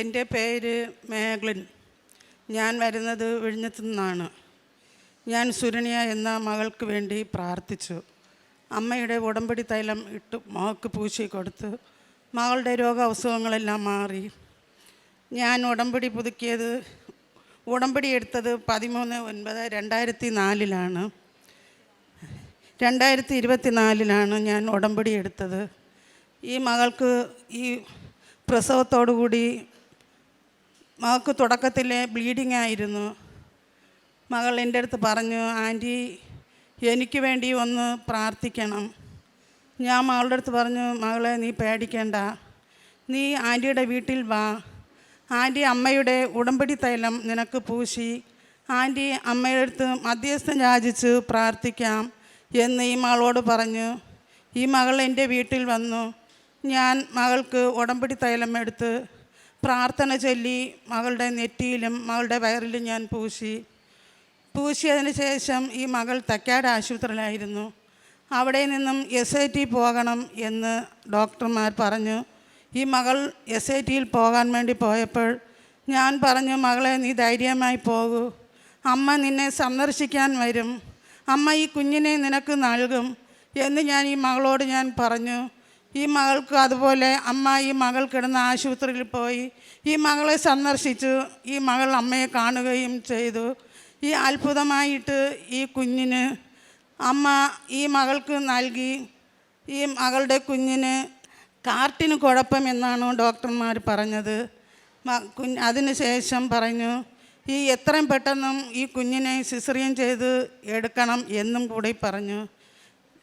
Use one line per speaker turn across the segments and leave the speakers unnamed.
എന്റെ പേര് മേഗ്ലിൻ ഞാൻ വരുന്നത് വിഴിഞ്ഞത്തു നിന്നാണ് ഞാൻ സുരണിയ എന്ന മകൾക്ക് വേണ്ടി പ്രാർത്ഥിച്ചു. അമ്മയുടെ ഉടമ്പടി തൈലം ഇട്ട് മകൾക്ക് പൂശി കൊടുത്ത് മകളുടെ രോഗാവസുഖങ്ങളെല്ലാം മാറി. ഞാൻ ഉടമ്പടി പുതുക്കിയത് ഉടമ്പടി എടുത്തത് പതിമൂന്ന് ഒൻപത് രണ്ടായിരത്തി നാലിലാണ് രണ്ടായിരത്തി ഇരുപത്തി നാലിലാണ് ഞാൻ ഉടമ്പടി എടുത്തത്. ഈ മകൾക്ക് ഈ പ്രസവത്തോടു കൂടി മകൾക്ക് തുടക്കത്തിൽ ബ്ലീഡിംഗ് ആയിരുന്നു. മകൾ എന്റെ അടുത്ത് പറഞ്ഞു ആന്റി എനിക്ക് വേണ്ടി ഒന്ന് പ്രാർത്ഥിക്കണം. ഞാൻ മകളുടെ അടുത്ത് പറഞ്ഞു മകളെ നീ പേടിക്കേണ്ട. നീ ആന്റിയുടെ വീട്ടിൽ വാ. ആന്റി അമ്മയുടെ ഉടമ്പടി തൈലം നിനക്ക് പൂശി. ആന്റി അമ്മയുടെ അടുത്ത് മധ്യസ്ഥം യാചിച്ച് പ്രാർത്ഥിക്കാം എന്ന് ഈ മകളോട് പറഞ്ഞു. ഈ മകൾ എന്റെ വീട്ടിൽ വന്നു. ഞാൻ മകൾക്ക് ഉടമ്പടി തൈലം എടുത്ത് പ്രാർത്ഥന ചൊല്ലി മകളുടെ നെറ്റിയിലും മകളുടെ വയറിലും ഞാൻ പൂശി. പൂശിയതിന് ശേഷം ഈ മകൾ തക്കാട് ആശുപത്രിയിലായിരുന്നു. അവിടെ നിന്നും എസ് ഐ ടി പോകണം എന്ന് ഡോക്ടർമാർ പറഞ്ഞു. ഈ മകൾ എസ് ഐ ടിയിൽ പോകാൻ വേണ്ടി പോയപ്പോൾ ഞാൻ പറഞ്ഞു മകളെ നീ ധൈര്യമായി പോകൂ. അമ്മ നിന്നെ സന്ദർശിക്കാൻ വരും. അമ്മ ഈ കുഞ്ഞിനെ നിനക്ക് നൽകും എന്ന് ഞാൻ ഈ മകളോട് ഞാൻ പറഞ്ഞു. ഈ മകൾക്ക് അതുപോലെ അമ്മ ഈ മകൾ കിടന്ന ആശുപത്രിയിൽ പോയി. ഈ മകളെ സന്ദർശിച്ചു. ഈ മകൾ അമ്മയെ കാണുകയും ചെയ്തു. ഈ അത്ഭുതമായിട്ട് ഈ കുഞ്ഞിന് അമ്മ ഈ മകൾക്ക് നൽകി. ഈ മകളുടെ കുഞ്ഞിന് കാർട്ടിന് കുഴപ്പമെന്നാണ് ഡോക്ടർമാർ പറഞ്ഞത്. കുഞ്ഞ് അതിന് ശേഷം പറഞ്ഞു ഈ എത്രയും പെട്ടെന്നും ഈ കുഞ്ഞിനെ സിസറിയൻ ചെയ്ത് എടുക്കണം എന്നും കൂടി പറഞ്ഞു.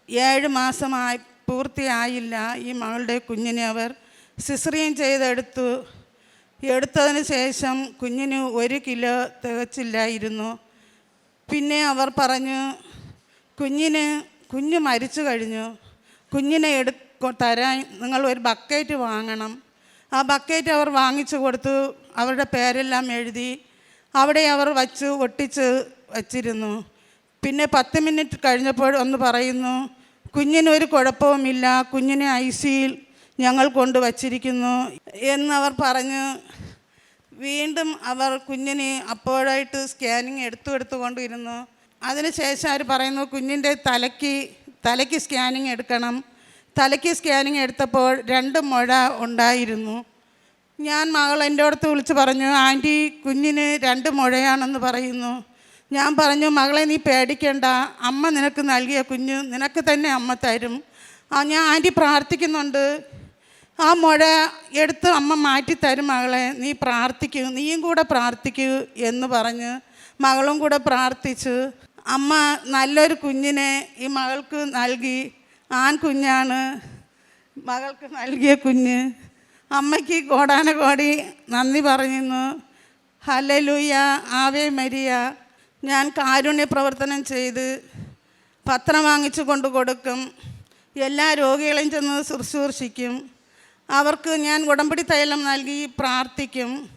ഏഴ് മാസമായി പൂർത്തിയായില്ല. ഈ മകളുടെ കുഞ്ഞിനെ അവർ സിസറിയൻ ചെയ്തെടുത്തു. എടുത്തതിന് ശേഷം കുഞ്ഞിന് ഒരു കിലോ തികച്ചില്ലായിരുന്നു. പിന്നെ അവർ പറഞ്ഞു കുഞ്ഞിന് കുഞ്ഞ് മരിച്ചു കഴിഞ്ഞു. കുഞ്ഞിനെ എടു തരാൻ നിങ്ങൾ ഒരു ബക്കറ്റ് വാങ്ങണം. ആ ബക്കറ്റ് അവർ വാങ്ങിച്ചു കൊടുത്തു. അവരുടെ പേരെല്ലാം എഴുതി അവിടെ അവർ വച്ചു ഒട്ടിച്ച് വച്ചിരുന്നു. പിന്നെ പത്ത് മിനിറ്റ് കഴിഞ്ഞപ്പോൾ ഒന്ന് പറയുന്നു കുഞ്ഞിനൊരു കുഴപ്പവുമില്ല കുഞ്ഞിനെ ഐ സിയിൽ ഞങ്ങൾ കൊണ്ടുവച്ചിരിക്കുന്നു എന്നവർ പറഞ്ഞ് വീണ്ടും അവർ കുഞ്ഞിനെ അപ്പോഴായിട്ട് സ്കാനിങ് എടുത്തു എടുത്തുകൊണ്ടിരുന്നു. അതിനുശേഷം അവർ പറയുന്നു കുഞ്ഞിന്റെ തലയ്ക്ക് തലയ്ക്ക് സ്കാനിങ് എടുക്കണം. തലയ്ക്ക് സ്കാനിങ് എടുത്തപ്പോൾ രണ്ട് മുഴ ഉണ്ടായിരുന്നു. ഞാൻ മകൾ എന്റെ അടുത്ത് വിളിച്ച് പറഞ്ഞു ആന്റി കുഞ്ഞിന് രണ്ട് മുഴയാണെന്ന് പറയുന്നു. ഞാൻ പറഞ്ഞു മകളെ നീ പേടിക്കേണ്ട. അമ്മ നിനക്ക് നൽകിയ കുഞ്ഞു നിനക്ക് തന്നെ അമ്മ തരും. ആ ഞാൻ ആന്റി പ്രാർത്ഥിക്കുന്നുണ്ട്. ആ മുഴ എടുത്ത് അമ്മ മാറ്റി തരും മകളെ. നീ പ്രാർത്ഥിക്കൂ നീയും കൂടെ പ്രാർത്ഥിക്കൂ എന്ന് പറഞ്ഞ് മകളും കൂടെ പ്രാർത്ഥിച്ച് അമ്മ നല്ലൊരു കുഞ്ഞിനെ ഈ മകൾക്ക് നൽകി. ആൺ കുഞ്ഞാണ് മകൾക്ക് നൽകിയ കുഞ്ഞ്. അമ്മയ്ക്ക് കോടാന കോടി നന്ദി പറയുന്നു. Hallelujah ave Maria. ഞാൻ കാരുണ്യ പ്രവർത്തനം ചെയ്ത് പത്രം വാങ്ങിച്ചു കൊണ്ട് കൊടുക്കും. എല്ലാ രോഗികളെയും ചെന്ന് ശുശ്രൂഷിക്കും. അവർക്ക് ഞാൻ ഉടമ്പടി തൈലം നൽകി പ്രാർത്ഥിക്കും.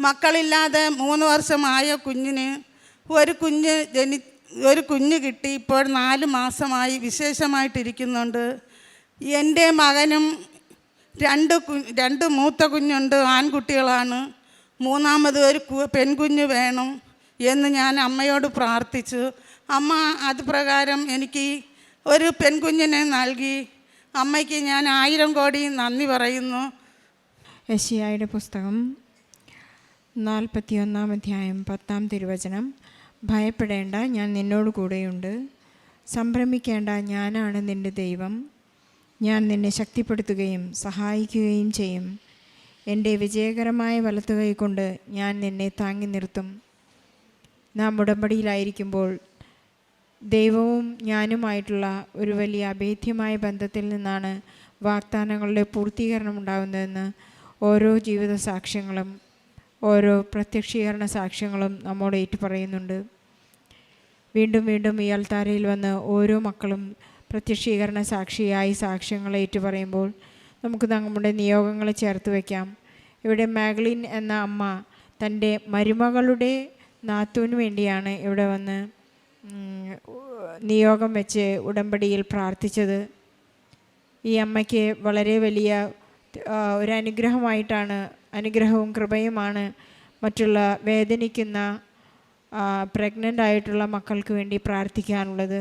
മക്കളില്ലാതെ മൂന്ന് വർഷമായ കുഞ്ഞിന് ഒരു കുഞ്ഞ് ജനി ഒരു കുഞ്ഞ് കിട്ടി. ഇപ്പോൾ നാല് മാസമായി വിശേഷമായിട്ടിരിക്കുന്നുണ്ട്. എന്റെ മകനും രണ്ട് കു രണ്ട് മൂത്ത കുഞ്ഞുണ്ട്. ആൺകുട്ടികളാണ്. മൂന്നാമത് ഒരു പെൺകുഞ്ഞ് വേണം. എന്ന് ഞാൻ അമ്മയോട് പ്രാർത്ഥിച്ചു. അമ്മ അത് പ്രകാരം എനിക്ക് ഒരു പെൺകുഞ്ഞിനെ നൽകി. അമ്മയ്ക്ക് ഞാൻ ആയിരം കോടി നന്ദി പറയുന്നു.
യശിയായുടെ പുസ്തകം നാൽപ്പത്തിയൊന്നാം അധ്യായം പത്താം തിരുവചനം. ഭയപ്പെടേണ്ട ഞാൻ നിന്നോട് കൂടെയുണ്ട്. സംഭ്രമിക്കേണ്ട ഞാനാണ് നിന്റെ ദൈവം. ഞാൻ നിന്നെ ശക്തിപ്പെടുത്തുകയും സഹായിക്കുകയും ചെയ്യും. എന്റെ വിജയകരമായ വലത്തുകൈ കൊണ്ട് ഞാൻ നിന്നെ താങ്ങി നിർത്തും. നാം ഉടമ്പടിയിലായിരിക്കുമ്പോൾ ദൈവവും ഞാനുമായിട്ടുള്ള ഒരു വലിയ അഭേദ്യമായ ബന്ധത്തിൽ നിന്നാണ് വാഗ്ദാനങ്ങളുടെ പൂർത്തീകരണം ഉണ്ടാകുന്നതെന്ന് ഓരോ ജീവിത സാക്ഷ്യങ്ങളും ഓരോ പ്രത്യക്ഷീകരണ സാക്ഷ്യങ്ങളും നമ്മോട് ഏറ്റുപറയുന്നുണ്ട്. വീണ്ടും വീണ്ടും ഈ അൽത്താരയിൽ വന്ന് ഓരോ മക്കളും പ്രത്യക്ഷീകരണ സാക്ഷിയായി സാക്ഷ്യങ്ങൾ ഏറ്റുപറയുമ്പോൾ നമുക്ക് നമ്മുടെ നിയോഗങ്ങളെ ചേർത്ത് വയ്ക്കാം. ഇവിടെ മാഗ്ലിൻ എന്ന അമ്മ തന്റെ മരുമകളുടെ നാത്തൂന് വേണ്ടിയാണ് ഇവിടെ വന്ന് നിയോഗം വെച്ച് ഉടമ്പടിയിൽ പ്രാർത്ഥിച്ചത്. ഈ അമ്മയ്ക്ക് വളരെ വലിയ ഒരു അനുഗ്രഹമായിട്ടാണ് അനുഗ്രഹവും കൃപയുമാണ് മറ്റുള്ള വേദനിക്കുന്ന പ്രഗ്നന്റ് ആയിട്ടുള്ള മക്കൾക്ക് വേണ്ടി പ്രാർത്ഥിക്കാനുള്ളത്.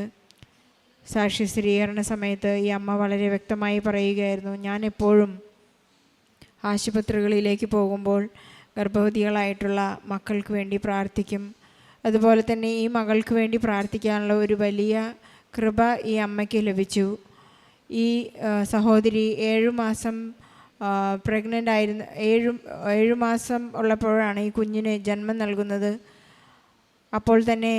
സാക്ഷി സ്ഥിരീകരണ സമയത്ത് ഈ അമ്മ വളരെ വ്യക്തമായി പറയുകയായിരുന്നു ഞാൻ എപ്പോഴും ആശുപത്രികളിലേക്ക് പോകുമ്പോൾ ഗർഭവതികളായിട്ടുള്ള മക്കൾക്ക് വേണ്ടി പ്രാർത്ഥിക്കും. അതുപോലെ തന്നെ ഈ മകൾക്ക് വേണ്ടി പ്രാർത്ഥിക്കാനുള്ള ഒരു വലിയ കൃപ ഈ അമ്മയ്ക്ക് ലഭിച്ചു. ഈ സഹോദരി ഏഴു മാസം പ്രഗ്നന്റ് ആയിരുന്ന ഏഴു ഏഴു മാസം ഉള്ളപ്പോഴാണ് ഈ കുഞ്ഞിന് ജന്മം നൽകുന്നത്. അപ്പോൾ തന്നെ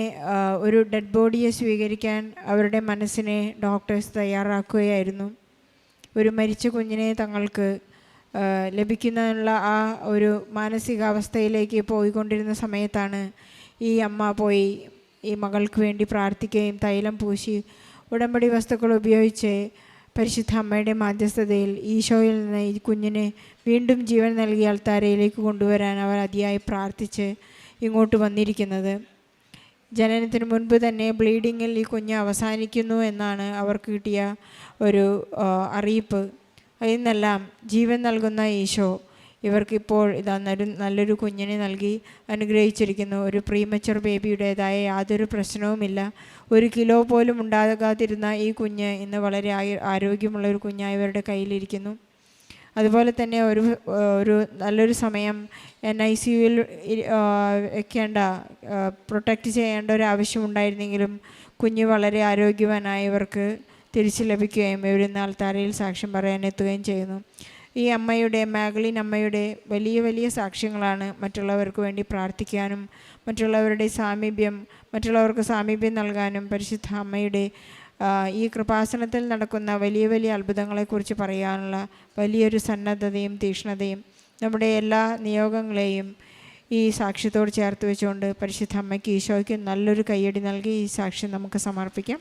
ഒരു ഡെഡ് ബോഡിയെ സ്വീകരിക്കാൻ അവരുടെ മനസ്സിനെ ഡോക്ടേഴ്സ് തയ്യാറാക്കുകയായിരുന്നു. ഒരു മരിച്ച കുഞ്ഞിനെ തങ്ങൾക്ക് ലഭിക്കുന്നതിനുള്ള ആ ഒരു മാനസികാവസ്ഥയിലേക്ക് പോയിക്കൊണ്ടിരുന്ന സമയത്താണ് ഈ അമ്മ പോയി ഈ മകൾക്ക് വേണ്ടി പ്രാർത്ഥിക്കുകയും തൈലം പൂശി ഉടമ്പടി വസ്തുക്കൾ ഉപയോഗിച്ച് പരിശുദ്ധ അമ്മയുടെ മാധ്യസ്ഥതയിൽ ഈശോയിൽ നിന്ന് ഈ കുഞ്ഞിനെ വീണ്ടും ജീവൻ നൽകിയ അൾത്താരയിലേക്ക് കൊണ്ടുവരാൻ അവർ അതിയായി പ്രാർത്ഥിച്ച് ഇങ്ങോട്ട് വന്നിരിക്കുന്നത്. ജനനത്തിന് മുൻപ് തന്നെ ബ്ലീഡിങ്ങിൽ ഈ കുഞ്ഞ് അവസാനിക്കുന്നു എന്നാണ് അവർക്ക് കിട്ടിയ ഒരു അറിയിപ്പ്. അതിൽ നിന്നെല്ലാം ജീവൻ നൽകുന്ന ഈശോ ഇവർക്കിപ്പോൾ ഇതാ നല്ലൊരു കുഞ്ഞിനെ നൽകി അനുഗ്രഹിച്ചിരിക്കുന്നു. ഒരു പ്രീമച്ചർ ബേബിയുടേതായ യാതൊരു പ്രശ്നവുമില്ല. ഒരു കിലോ പോലും ഉണ്ടാകാതിരുന്ന ഈ കുഞ്ഞ് ഇന്ന് വളരെ ആരോഗ്യമുള്ള ഒരു കുഞ്ഞായി ഇവരുടെ കയ്യിലിരിക്കുന്നു. അതുപോലെ തന്നെ ഒരു ഒരു നല്ലൊരു സമയം എൻ ഐ സി യുവിൽ വെക്കേണ്ട പ്രൊട്ടക്റ്റ് ചെയ്യേണ്ട ഒരു ആവശ്യമുണ്ടായിരുന്നെങ്കിലും കുഞ്ഞ് വളരെ ആരോഗ്യവാനായി ഇവർക്ക് തിരിച്ചു ലഭിക്കുകയും ഇവരിന്ന് തറയിൽ സാക്ഷ്യം പറയാൻ എത്തുകയും ചെയ്യുന്നു. ഈ അമ്മയുടെ മാഗ്ലിൻ അമ്മയുടെ വലിയ വലിയ സാക്ഷ്യങ്ങളാണ് മറ്റുള്ളവർക്ക് വേണ്ടി പ്രാർത്ഥിക്കാനും മറ്റുള്ളവരുടെ സാമീപ്യം മറ്റുള്ളവർക്ക് സാമീപ്യം നൽകാനും പരിശുദ്ധ അമ്മയുടെ ഈ കൃപാസനത്തിൽ നടക്കുന്ന വലിയ വലിയ അത്ഭുതങ്ങളെക്കുറിച്ച് പറയാനുള്ള വലിയൊരു സന്നദ്ധതയും തീക്ഷ്ണതയും നമ്മുടെ എല്ലാ നിയോഗങ്ങളെയും ഈ സാക്ഷ്യത്തോട് ചേർത്ത് വെച്ചുകൊണ്ട് പരിശുദ്ധ അമ്മയ്ക്ക് ഈശോയ്ക്ക് നല്ലൊരു കയ്യടി നൽകി ഈ സാക്ഷ്യം നമുക്ക് സമർപ്പിക്കാം.